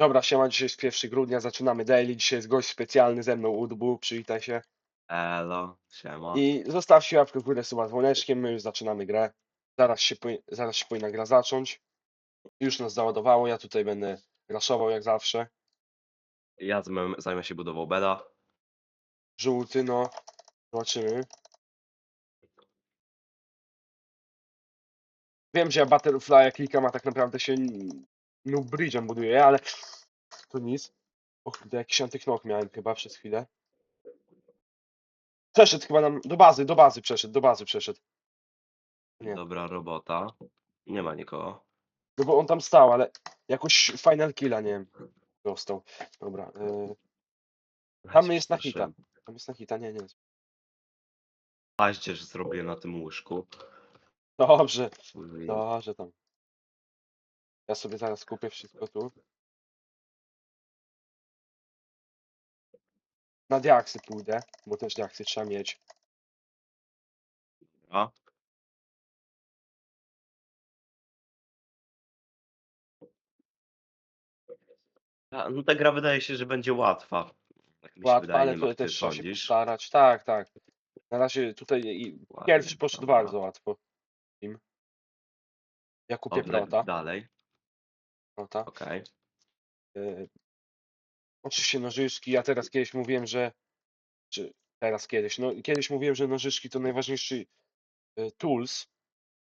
Dobra, siema, dzisiaj jest 1 grudnia, zaczynamy daily, dzisiaj jest gość specjalny ze mną, Udbu, przywitaj się. Elo, siema. I zostawcie łapkę w górę suba dzwoneczkiem, my już zaczynamy grę. Zaraz się, powi- zaraz się powinna gra zacząć. Już nas załadowało, ja tutaj będę raszował jak zawsze. Ja zajmę, zajmę się budową beda. Żółty, no, zobaczymy. Wiem, że ja Butterfly klikam, a tak naprawdę się n- Noob Bridge'em buduje, ale to nic. O kurde, jakiś antyknok miałem chyba przez chwilę. Przeszedł chyba nam, do bazy, do bazy przeszedł, do bazy przeszedł. Nie. Dobra robota. Nie ma nikogo. No bo on tam stał, ale jakoś final killa, nie wiem, dostał. Dobra, yy, Tam jest na hita. Tam jest na hita, nie, nie. Paździerz zrobię na tym łóżku. Dobrze, dobrze tam. Ja sobie zaraz kupię wszystko tu. Na diaksy pójdę, bo też diaksy trzeba mieć. A? A, No ta gra wydaje się, że będzie łatwa. Tak mi się Łatwo, wydaje, ale nie tutaj też trzeba się sądzisz. postarać. Tak, tak. Na razie tutaj i Ładnie, pierwszy poszedł dobra. bardzo łatwo. Im. Ja kupię Oblek prota. dalej, prota. okej. Yy, oczywiście nożyczki. Ja teraz kiedyś mówiłem, że. Czy teraz kiedyś? No kiedyś mówiłem, że nożyczki to najważniejszy yy, tools.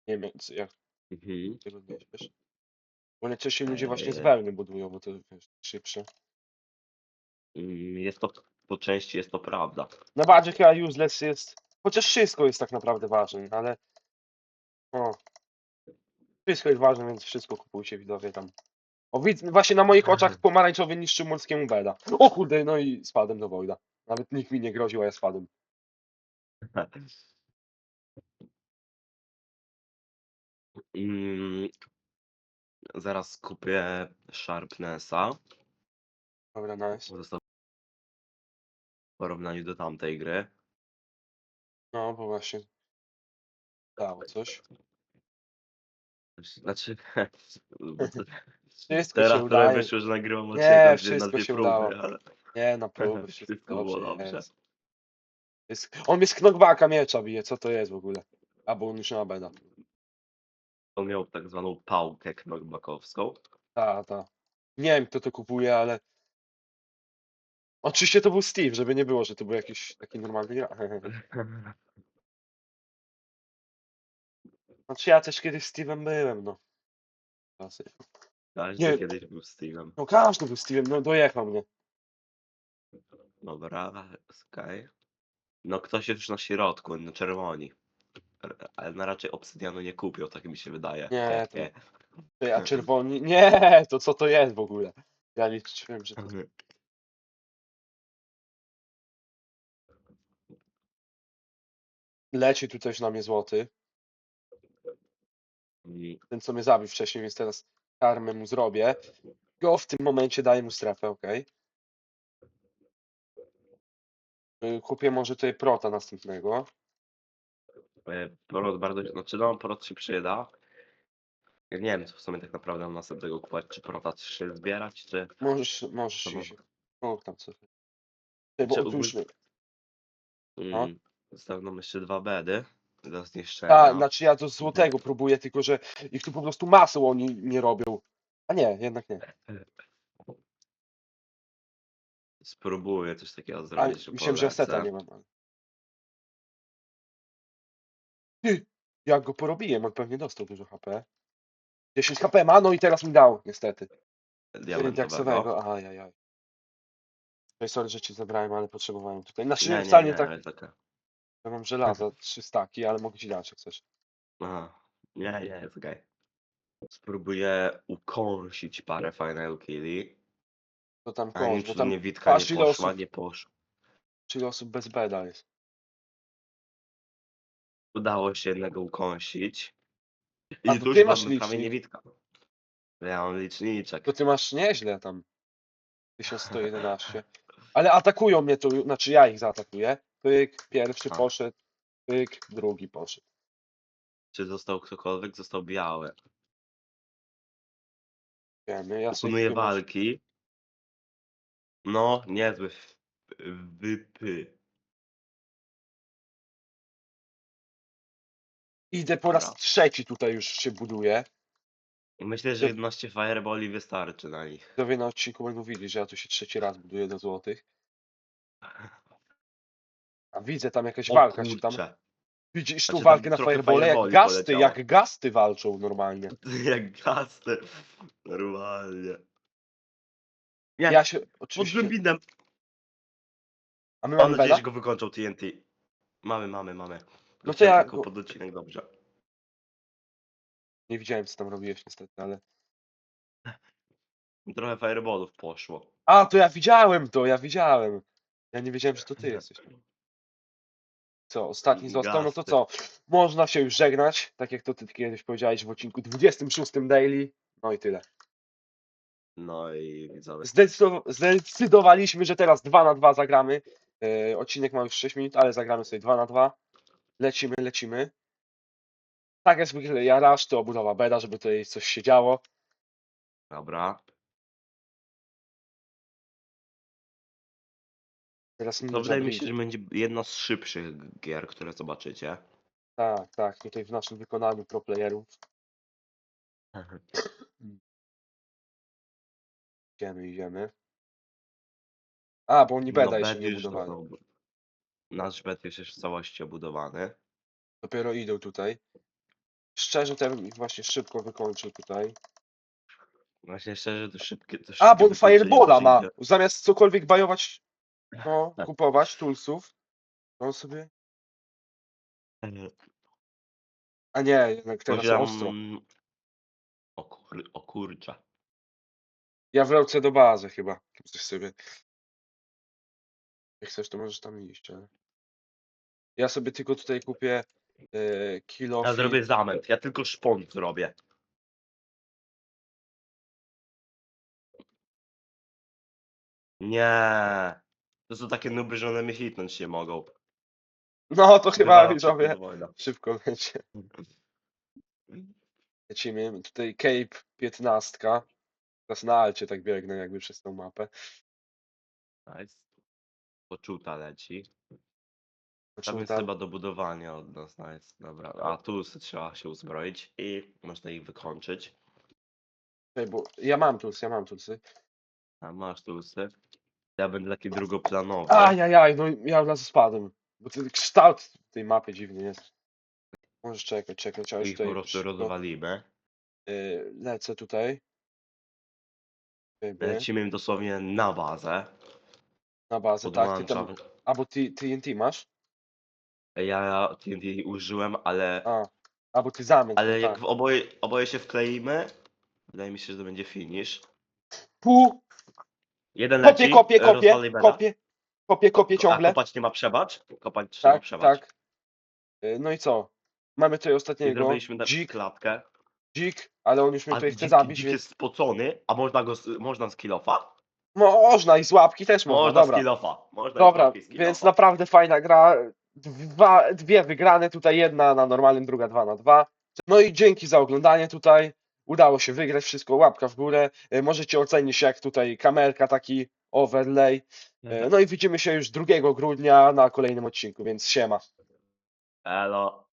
Nie wiem, jak Mhm. tego nie wiesz. Bo najczęściej ludzie właśnie z Eee. wełny budują, bo to wiesz, szybsze. Mm, Jest to, po części jest to prawda. Na bardziej chyba useless jest. Chociaż wszystko jest tak naprawdę ważne, ale. O. Wszystko jest ważne, więc wszystko kupujcie widzowie tam. O, widz, właśnie na moich oczach pomarańczowy niszczył morskiemu beda. O kurde, no i spadłem do Wojda. Nawet nikt mi nie groził, a ja spadłem. Mm, Zaraz kupię Sharpnessa. Dobra, nice. Został w porównaniu do tamtej gry. No, bo właśnie. Dało coś. Znaczy, Wszystko teraz się trochę udaje. wyszło, że nagrywam odcinek na dwie- wszystko na dwie się próby, udało. ale Nie, na próby, wszystko, wszystko było dobrze. Jest. Jest, on mnie z knockbacka miecza bije, co to jest w ogóle? Albo on już nie ma beda. On miał tak zwaną pałkę knockbackowską. Ta, ta. Nie wiem, kto to kupuje, ale. Oczywiście to był Steve, żeby nie było, że to był jakiś taki normalny gra. Znaczy ja też kiedyś Steve'em byłem, no. Czasy. Każdy Nie. kiedyś był Steve'em. No każdy był Steve'em, no dojechał mnie. Dobra, okej. No ktoś już na środku, na czerwoni. R- Ale na raczej obsydianu nie kupił, tak mi się wydaje. Nie, to-. Ty, A czerwoni. Nie, to co to jest w ogóle? Ja liczyłem, że to. Leci tu coś na mnie złoty. Mm, Ten, co mnie zabił wcześniej, więc teraz karmę mu zrobię. Go w tym momencie daję mu strefę, ok? Kupię może tutaj prota następnego. e, Prot bardzo, znaczy no, prot się przyda. Ja nie wiem, co w sumie tak naprawdę mam następnego kupować, czy prota się zbierać, czy... Możesz, możesz Dobra. się. O, tam co. Bo Czy otóż, No. Mm, Zostały nam jeszcze dwa bedy do zniszczenia. ta, znaczy ja to złotego próbuję, tylko że ich tu po prostu masą oni nie robią. A nie, jednak nie. Spróbuję coś takiego A, zrobić. myślałem, że ja seta nie mam. ale- Ty, jak go porobiłem, on pewnie dostał dużo HP. 10 HP ma, no i teraz mi dał, niestety. Diamentowego. Diaksowego, ajajaj. Ej, Sorry, że ci zabrałem, ale potrzebowałem tutaj. Znaczy, Nie, nie, wcale nie, nie, tak, ale taka. Ja mam żelaza, trzy staki, ale mogę ci dać, jak chcesz. Aha. Nie, nie, jest okej. Spróbuję ukąsić parę final killi. To tam A kogoś, bo tam nie Witka nie ile poszła, osób- nie poszła. trzy osób bez beda jest. Udało się jednego ukąsić. I A, to ty masz mamy prawie licznik. Ja mam liczniczek. To ty masz nieźle tam. 1111. Ale atakują mnie tu, znaczy ja ich zaatakuję. Pyk, pierwszy A. poszedł, pyk, drugi poszedł. Czy został ktokolwiek? Został biały. Wiemy, ja sobie walki. No, niezły wypy. Idę po raz Dobra. trzeci tutaj już się buduje. Myślę, że Ty- 11 fireboli wystarczy na nich. Kto wie na odcinku będą widzieć, że ja tu się trzeci raz buduję do złotych. A widzę tam jakaś O walka się tam. Widzisz tu Znaczy, tam walkę na trochę firebole, jak fireboli gasty, poleciało. jak gasty walczą normalnie. Jak gasty. Normalnie. Nie, Ja się pod oczywiście... A my Mam mamy nadzieję, że go wykończą TNT. Mamy, mamy, mamy. No to ja tylko go- pod odcinek dobrze. Nie widziałem co tam robiłeś niestety, ale... Trochę fireballów poszło. A, to ja widziałem to, ja widziałem. Ja nie wiedziałem, że to ty jesteś. Co, ostatni został, no to co? Można się już żegnać, tak jak to ty kiedyś powiedziałeś w odcinku 26 Daily. No i tyle. No i widzowie. Zdecydow- zdecydowaliśmy, że teraz 2 na 2 zagramy. E, odcinek ma już 6 minut, ale zagramy sobie 2 na 2. Lecimy, lecimy. Tak jak zwykle jarasz, to obudowa beda, żeby tutaj coś się działo. Dobra. Teraz Ninja wydaje mi się, że będzie jedna z szybszych gier, które zobaczycie. Tak, tak, tutaj w naszym wykonaniu pro playerów. Idziemy, idziemy. A, bo oni beda jeszcze bed nie już budowali. Nasz bed już jest w całości obudowany. Dopiero idą tutaj. Szczerze, ich właśnie szybko wykończył tutaj. Właśnie szczerze, to szybkie. To A, szybkie bo on Firebola ma. Zamiast cokolwiek bajować, no, Tak. kupować toolsów, to on sobie... A nie, jednak teraz ostro. O, kur... o kurczę. Ja wrócę do bazy chyba. Coś sobie. Jak chcesz, to możesz tam iść, ale... Ja sobie tylko tutaj kupię e, kilo. Ja zrobię zamęt, ja tylko szpon zrobię. Nie. To są takie nuby, że one mnie hitnąć nie mogą. No to chyba widzowie szybko lecie. Lecimy. Tutaj Cape 15. Teraz na alcie tak biegnę jakby przez tą mapę. Nice. Poczuta leci. Tam jest chyba do budowania od nas, nice. Dobra, a tu se trzeba się uzbroić i można ich wykończyć. Czekaj, bo ja mam tulsy, ja mam tulsy. A masz tulsy. Ja będę taki drugoplanowy. Ajajaj, no ja od razu spadłem. Bo ten kształt tej mapy dziwny jest. Możesz czekać, czekać, trzeba I ich po tutaj prostu rozwalimy. y, lecę tutaj. Ciebie, Lecimy im dosłownie na bazę. na bazę, tak, ty tam, Podłączam. albo ty TNT masz? Ja TNT użyłem, ale, A, albo ty zamęt, ale no jak tak. w oboje, oboje się wkleimy, wydaje mi się, że to będzie finish. Pu, Jeden kopię, leci, e, rozwali beda. kopię, kopię, kopię A ciągle. kopać nie ma przebacz? Kopać trzeba Tak, przebacz. tak. Y, No i co? Mamy tutaj I ostatniego, zrobiliśmy na dzik, klatkę. dzik, ale on już mnie A tutaj chce dzik, zabić, dzik więc jest spocony, a można go, z- można z kilofa? można i z łapki też można, Można dobra. z kilofa. Można Dobra, z łapki z więc naprawdę fajna gra. Dwa, dwie wygrane, tutaj jedna na normalnym, druga dwa na dwa. No i dzięki za oglądanie tutaj. Udało się wygrać wszystko, łapka w górę. E, Możecie ocenić jak tutaj kamerka, taki overlay. E, No i widzimy się już 2 grudnia na kolejnym odcinku, więc siema. Elo.